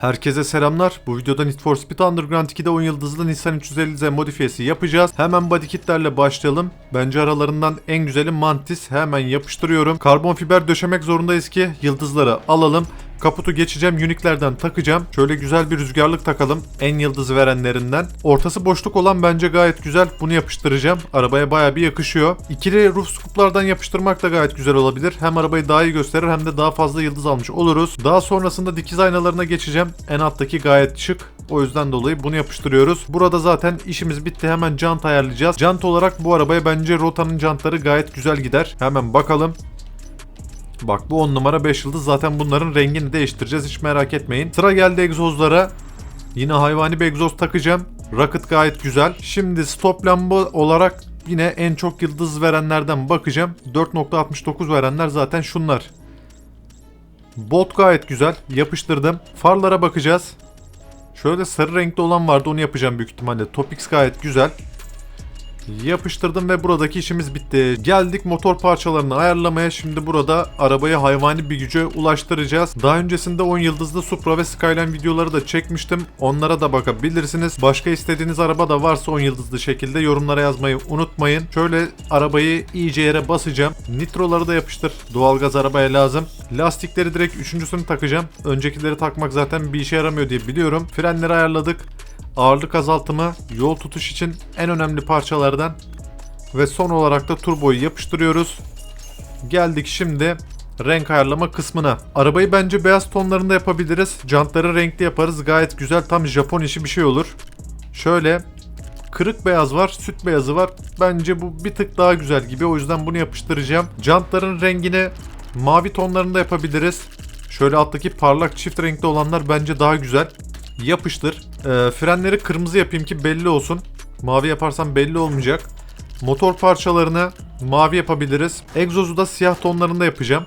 Herkese selamlar. Bu videoda Need for Speed Underground 2'de 10 yıldızlı Nissan 350Z modifiyesi yapacağız. Hemen body kitlerle başlayalım. Bence aralarından en güzeli Mantis. Hemen yapıştırıyorum. Karbon fiber döşemek zorundayız ki yıldızları alalım. Kaputu geçeceğim, Unique'lerden takacağım. Şöyle güzel bir rüzgarlık takalım. En yıldızı verenlerinden. Ortası boşluk olan bence gayet güzel. Bunu yapıştıracağım. Arabaya baya bir yakışıyor. İkili roof scooplardan yapıştırmak da gayet güzel olabilir. Hem arabayı daha iyi gösterir hem de daha fazla yıldız almış oluruz. Daha sonrasında dikiz aynalarına geçeceğim. En alttaki gayet şık. O yüzden dolayı bunu yapıştırıyoruz. Burada zaten işimiz bitti. Hemen jant ayarlayacağız. Jant olarak bu arabaya bence Rota'nın jantları gayet güzel gider. Hemen bakalım. Bak bu 10 numara 5 yıldız zaten bunların rengini değiştireceğiz hiç merak etmeyin. Sıra geldi egzozlara. Yine hayvani bir egzoz takacağım. Rocket gayet güzel. Şimdi stop lamba olarak yine en çok yıldız verenlerden bakacağım. 4.69 verenler zaten şunlar. Bot gayet güzel. Yapıştırdım. Farlara bakacağız. Şöyle sarı renkli olan vardı onu yapacağım büyük ihtimalle. Topix gayet güzel. Yapıştırdım ve buradaki işimiz bitti. Geldik motor parçalarını ayarlamaya. Şimdi burada arabayı hayvani bir güce ulaştıracağız. Daha öncesinde 10 yıldızlı Supra ve Skyline videoları da çekmiştim. Onlara da bakabilirsiniz. Başka istediğiniz araba da varsa 10 yıldızlı şekilde yorumlara yazmayı unutmayın. Şöyle arabayı iyice yere basacağım. Nitroları da yapıştır. Doğalgaz arabaya lazım. Lastikleri direkt üçüncüsünü takacağım. Öncekileri takmak zaten bir işe yaramıyor diye biliyorum. Frenleri ayarladık ağırlık azaltımı yol tutuş için en önemli parçalardan ve son olarak da turboyu yapıştırıyoruz. Geldik şimdi renk ayarlama kısmına. Arabayı bence beyaz tonlarında yapabiliriz. Jantları renkli yaparız. Gayet güzel tam Japon işi bir şey olur. Şöyle kırık beyaz var, süt beyazı var. Bence bu bir tık daha güzel gibi. O yüzden bunu yapıştıracağım. Jantların rengini mavi tonlarında yapabiliriz. Şöyle alttaki parlak çift renkli olanlar bence daha güzel. Yapıştır. Ee, frenleri kırmızı yapayım ki belli olsun. Mavi yaparsam belli olmayacak. Motor parçalarını mavi yapabiliriz. Egzozu da siyah tonlarında yapacağım.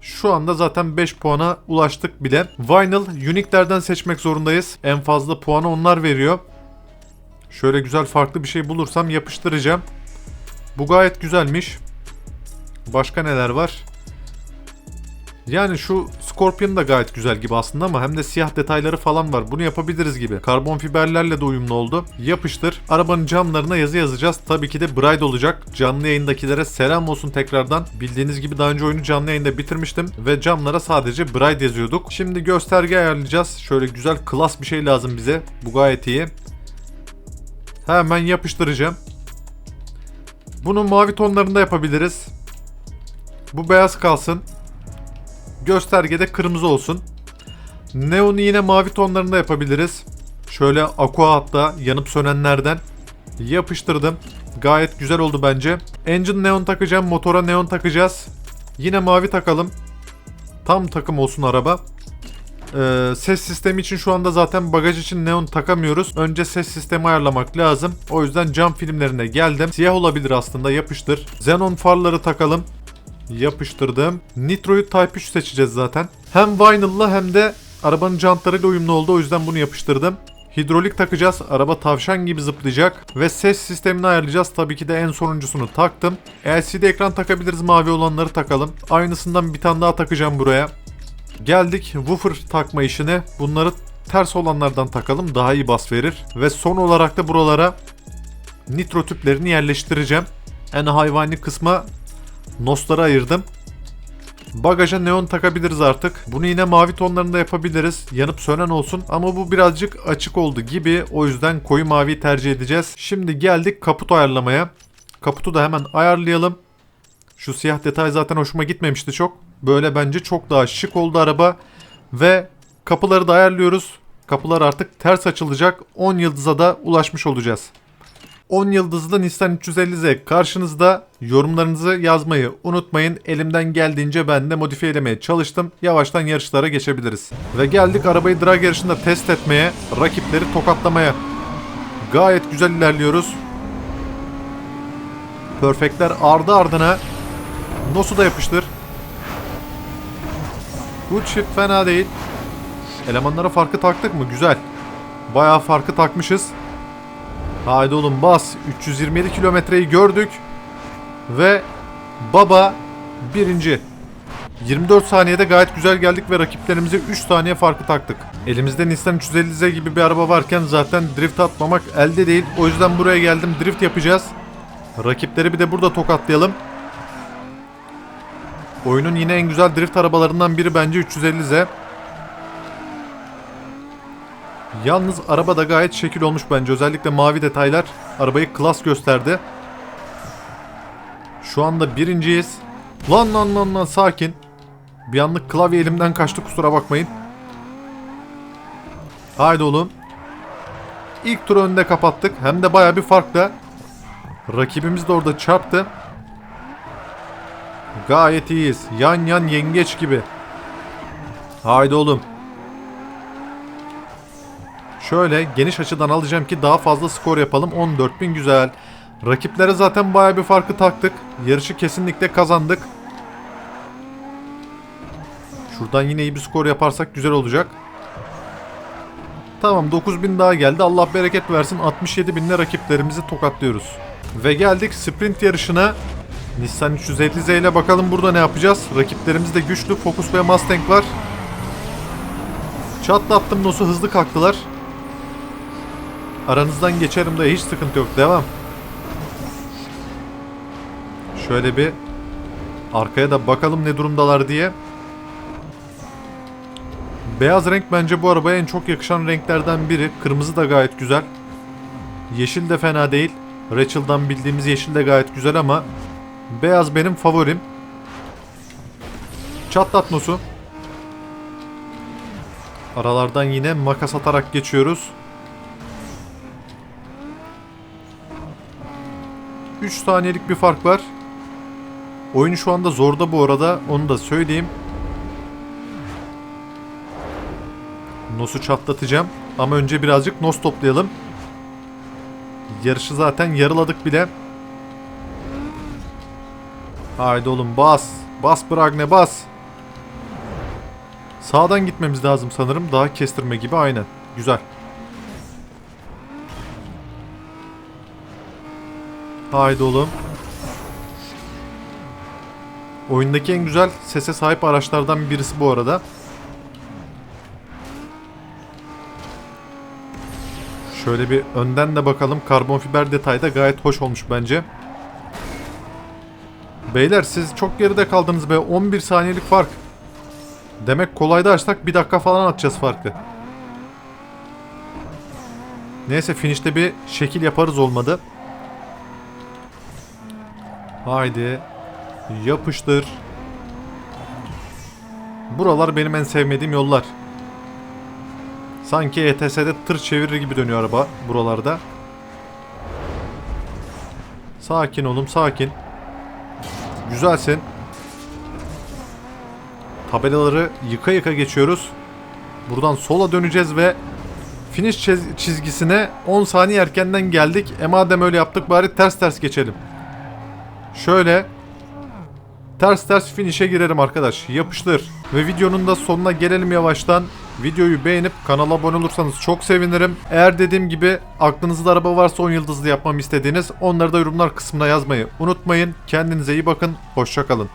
Şu anda zaten 5 puana ulaştık bile. Vinyl Unique'lerden seçmek zorundayız. En fazla puanı onlar veriyor. Şöyle güzel farklı bir şey bulursam yapıştıracağım. Bu gayet güzelmiş. Başka neler var? Yani şu Scorpion da gayet güzel gibi aslında ama hem de siyah detayları falan var. Bunu yapabiliriz gibi. Karbon fiberlerle de uyumlu oldu. Yapıştır. Arabanın camlarına yazı yazacağız. Tabii ki de Bride olacak. Canlı yayındakilere selam olsun tekrardan. Bildiğiniz gibi daha önce oyunu canlı yayında bitirmiştim ve camlara sadece Bride yazıyorduk. Şimdi gösterge ayarlayacağız. Şöyle güzel klas bir şey lazım bize. Bu gayet iyi. Hemen yapıştıracağım. Bunu mavi tonlarında yapabiliriz. Bu beyaz kalsın göstergede kırmızı olsun. Neon'u yine mavi tonlarında yapabiliriz. Şöyle aqua hatta yanıp sönenlerden yapıştırdım. Gayet güzel oldu bence. Engine neon takacağım. Motora neon takacağız. Yine mavi takalım. Tam takım olsun araba. Ee, ses sistemi için şu anda zaten bagaj için neon takamıyoruz. Önce ses sistemi ayarlamak lazım. O yüzden cam filmlerine geldim. Siyah olabilir aslında yapıştır. Xenon farları takalım. Yapıştırdım. Nitro'yu Type 3 seçeceğiz zaten. Hem vinyl'la hem de arabanın jantlarıyla uyumlu oldu. O yüzden bunu yapıştırdım. Hidrolik takacağız. Araba tavşan gibi zıplayacak. Ve ses sistemini ayarlayacağız. Tabii ki de en sonuncusunu taktım. LCD ekran takabiliriz. Mavi olanları takalım. Aynısından bir tane daha takacağım buraya. Geldik woofer takma işine. Bunları ters olanlardan takalım. Daha iyi bas verir. Ve son olarak da buralara nitro tüplerini yerleştireceğim. En hayvani kısma Nosları ayırdım. Bagaja neon takabiliriz artık. Bunu yine mavi tonlarında yapabiliriz. Yanıp sönen olsun ama bu birazcık açık oldu gibi. O yüzden koyu mavi tercih edeceğiz. Şimdi geldik kaput ayarlamaya. Kaputu da hemen ayarlayalım. Şu siyah detay zaten hoşuma gitmemişti çok. Böyle bence çok daha şık oldu araba. Ve kapıları da ayarlıyoruz. Kapılar artık ters açılacak. 10 yıldıza da ulaşmış olacağız. 10 yıldızlı Nissan 350Z karşınızda. Yorumlarınızı yazmayı unutmayın. Elimden geldiğince ben de modifiye etmeye çalıştım. Yavaştan yarışlara geçebiliriz. Ve geldik arabayı drag yarışında test etmeye, rakipleri tokatlamaya. Gayet güzel ilerliyoruz. Perfectler ardı ardına. Nos'u da yapıştır. Bu çift fena değil. Elemanlara farkı taktık mı? Güzel. Bayağı farkı takmışız. Haydi oğlum bas. 327 kilometreyi gördük. Ve baba birinci. 24 saniyede gayet güzel geldik ve rakiplerimize 3 saniye farkı taktık. Elimizde Nissan 350Z gibi bir araba varken zaten drift atmamak elde değil. O yüzden buraya geldim drift yapacağız. Rakipleri bir de burada tokatlayalım. Oyunun yine en güzel drift arabalarından biri bence 350Z. Yalnız araba da gayet şekil olmuş bence. Özellikle mavi detaylar arabayı klas gösterdi. Şu anda birinciyiz. Lan lan lan lan sakin. Bir anlık klavye elimden kaçtı kusura bakmayın. Haydi oğlum. İlk turu önde kapattık. Hem de baya bir farkla. Rakibimiz de orada çarptı. Gayet iyiyiz. Yan yan yengeç gibi. Haydi oğlum. Şöyle geniş açıdan alacağım ki daha fazla skor yapalım. 14.000 güzel. Rakiplere zaten baya bir farkı taktık. Yarışı kesinlikle kazandık. Şuradan yine iyi bir skor yaparsak güzel olacak. Tamam 9000 daha geldi. Allah bereket versin. 67 binle rakiplerimizi tokatlıyoruz. Ve geldik sprint yarışına. Nissan 350Z ile bakalım burada ne yapacağız. Rakiplerimiz de güçlü. Focus ve Mustang var. Çatlattım Nos'u hızlı kalktılar. Aranızdan geçerim de hiç sıkıntı yok. Devam. Şöyle bir arkaya da bakalım ne durumdalar diye. Beyaz renk bence bu arabaya en çok yakışan renklerden biri. Kırmızı da gayet güzel. Yeşil de fena değil. Rachel'dan bildiğimiz yeşil de gayet güzel ama beyaz benim favorim. Çatlat. Aralardan yine makas atarak geçiyoruz. 3 saniyelik bir fark var. Oyun şu anda zorda bu arada. Onu da söyleyeyim. Nos'u çatlatacağım. Ama önce birazcık Nos toplayalım. Yarışı zaten yarıladık bile. Haydi oğlum bas. Bas Bragne bas. Sağdan gitmemiz lazım sanırım. Daha kestirme gibi aynen. Güzel. Haydi oğlum. Oyundaki en güzel sese sahip araçlardan birisi bu arada. Şöyle bir önden de bakalım. Karbon fiber detay da gayet hoş olmuş bence. Beyler siz çok geride kaldınız be. 11 saniyelik fark. Demek kolayda açsak bir dakika falan atacağız farkı. Neyse finişte bir şekil yaparız olmadı. Haydi. Yapıştır. Buralar benim en sevmediğim yollar. Sanki ETS'de tır çevirir gibi dönüyor araba buralarda. Sakin oğlum sakin. Güzelsin. Tabelaları yıka yıka geçiyoruz. Buradan sola döneceğiz ve finish çiz- çizgisine 10 saniye erkenden geldik. E madem öyle yaptık bari ters ters geçelim. Şöyle ters ters finish'e girerim arkadaş. Yapıştır. Ve videonun da sonuna gelelim yavaştan. Videoyu beğenip kanala abone olursanız çok sevinirim. Eğer dediğim gibi aklınızda araba varsa 10 yıldızlı yapmamı istediğiniz onları da yorumlar kısmına yazmayı unutmayın. Kendinize iyi bakın. Hoşçakalın.